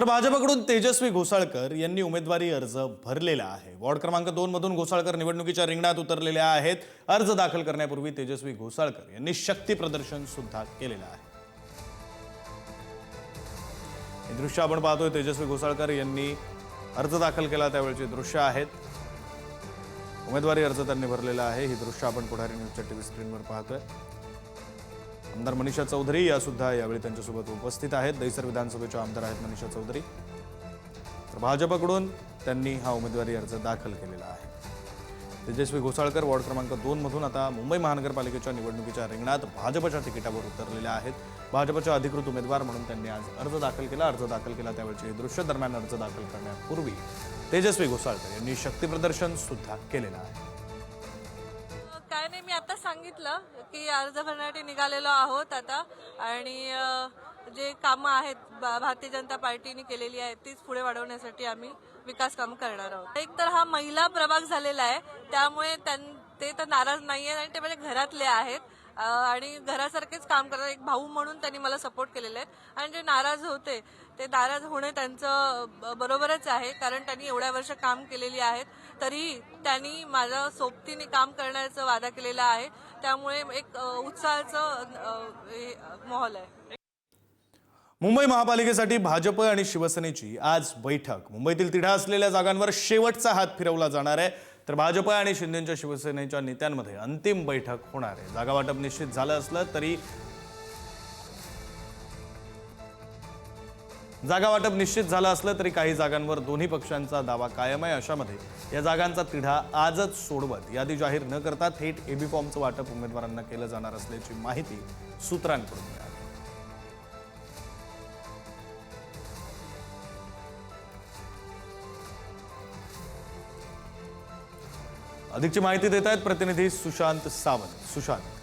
तर भाजपकडून तेजस्वी घोसाळकर यांनी उमेदवारी अर्ज भरलेला आहे. वॉर्ड क्रमांक दोन मधून घोसाळकर निवडणुकीच्या रिंगणात उतरलेले आहेत. अर्ज दाखल करण्यापूर्वी तेजस्वी घोसाळकर यांनी शक्ती प्रदर्शन सुद्धा केलेलं आहे. हे दृश्य आपण पाहतोय. तेजस्वी घोसाळकर यांनी अर्ज दाखल केला. त्यावेळचे दृश्य आहेत. उमेदवारी अर्ज त्यांनी भरलेला आहे. ही दृश्य आपण पुढारी न्यूजच्या टीव्ही स्क्रीनवर पाहतोय. आमदार मनीषा चौधरी या सुद्धा यावेळी त्यांच्यासोबत उपस्थित आहेत. दहिसर विधानसभेच्या आमदार आहेत मनीषा चौधरी. तर भाजपकडून त्यांनी हा उमेदवारी अर्ज दाखल केलेला आहे. तेजस्वी घोसाळकर वॉर्ड क्रमांक दोनमधून आता मुंबई महानगरपालिकेच्या निवडणुकीच्या रिंगणात भाजपच्या तिकिटावर उतरलेल्या आहेत. भाजपच्या अधिकृत उमेदवार म्हणून त्यांनी आज अर्ज दाखल केला. अर्ज दाखल केला त्यावेळचे हे दृश्य दरम्यान अर्ज दाखल करण्यापूर्वी तेजस्वी घोसाळकर यांनी शक्तीप्रदर्शन सुद्धा केलेलं आहे. काय मी आता सांगितलं की अर्ज भरण्यासाठी निघालेलो आहोत आता. आणि जे कामं आहेत भा- भारतीय जनता पार्टीने केलेली आहेत तीच पुढे वाढवण्यासाठी आम्ही विकास काम करणार आहोत. एक तर हा महिला प्रभाग झालेला आहे त्यामुळे त्यां- ते तर नाराज नाही आहेत आणि ते म्हणजे घरातले आहेत. आणि घरासारखेच काम करतात. एक भाऊ म्हणून त्यांनी मला सपोर्ट केलेले आहेत. आणि जे नाराज होते ते नाराज होणे त्यांचं बरोबरच आहे. कारण त्यांनी एवढ्या वर्ष काम केलेली आहेत. तरी त्यांनी माझ्या सोबतीने काम करण्याचा वादा केलेला आहे. त्यामुळे एक उत्साहाचं हे, माहोल आहे. मुंबई महापालिकेसाठी भाजप आणि शिवसेनेची आज बैठक. मुंबईतील तिढा असलेल्या जागांवर शेवटचा हात फिरवला जाणार आहे. तर भाजप आणि शिंदेच्या शिवसेनेच्या नेत्यांमध्ये अंतिम बैठक होणार आहे. जागा वाटप निश्चित झालं असलं तरी जागा वाटप निश्चित झालं असलं तरी काही जागांवर दोन्ही पक्षांचा दावा कायम आहे अशामध्ये. या जागांचा तिढा आजच सोडवत. यादी जाहीर न करता थेट एबी फॉर्मचं वाटप उमेदवारांना केलं जाणार असल्याची माहिती सूत्रांकडून मिळाली. अधिकची माहिती देत आहेत प्रतिनिधी सुशांत सावंत. सुशांत.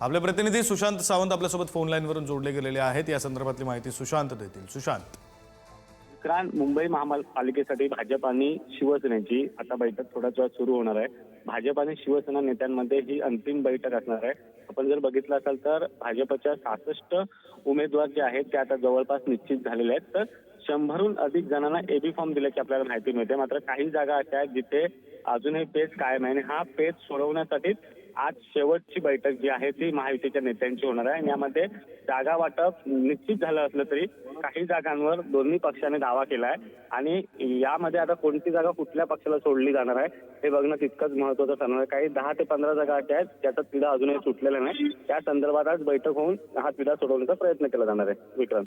आपले प्रतिनिधी सुशांत सावंत आपल्यासोबत फोन लाईनवरून जोडले गेलेले आहेत. या संदर्भातली माहिती सुशांत देतील. सुशांत. विक्रांत मुंबई महापालिकेसाठी भाजप आणि शिवसेनेची आता बैठक थोड्याच वेळात सुरू होणार आहे. भाजप आणि शिवसेना नेत्यांमध्ये ही अंतिम बैठक असणार आहे. आपण जर बघितलं असाल तर भाजपच्या सहासष्ट उमेदवार जे आहेत ते आता जवळपास निश्चित झालेले आहेत. तर शंभरहून अधिक जणांना एबी फॉर्म दिल्याची आपल्याला माहिती मिळते. मात्र काही जागा अशा आहेत जिथे अजूनही पेच कायम आहे आणि हा पेच सोडवण्यासाठी आज शेवटची बैठक जी आहे ती महायुतीच्या नेत्यांची होणार आहे. आणि यामध्ये जागा वाटप निश्चित झालं असलं तरी काही जागांवर दोन्ही पक्षाने दावा केला आहे आणि यामध्ये आता कोणती जागा कुठल्या पक्षाला सोडली जाणार आहे हे बघणं तितकंच महत्वाचं ठरणार आहे. काही दहा ते पंधरा जागा अशा आहेत त्याचा तिढा अजूनही सुटलेला नाही. त्या संदर्भात आज बैठक होऊन हा तिढा सोडवण्याचा प्रयत्न केला जाणार आहे. विक्रांत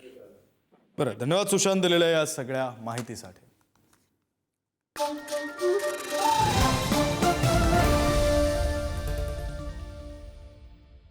बरं धन्यवाद सुशांत दिलेल्या या सगळ्या माहितीसाठी.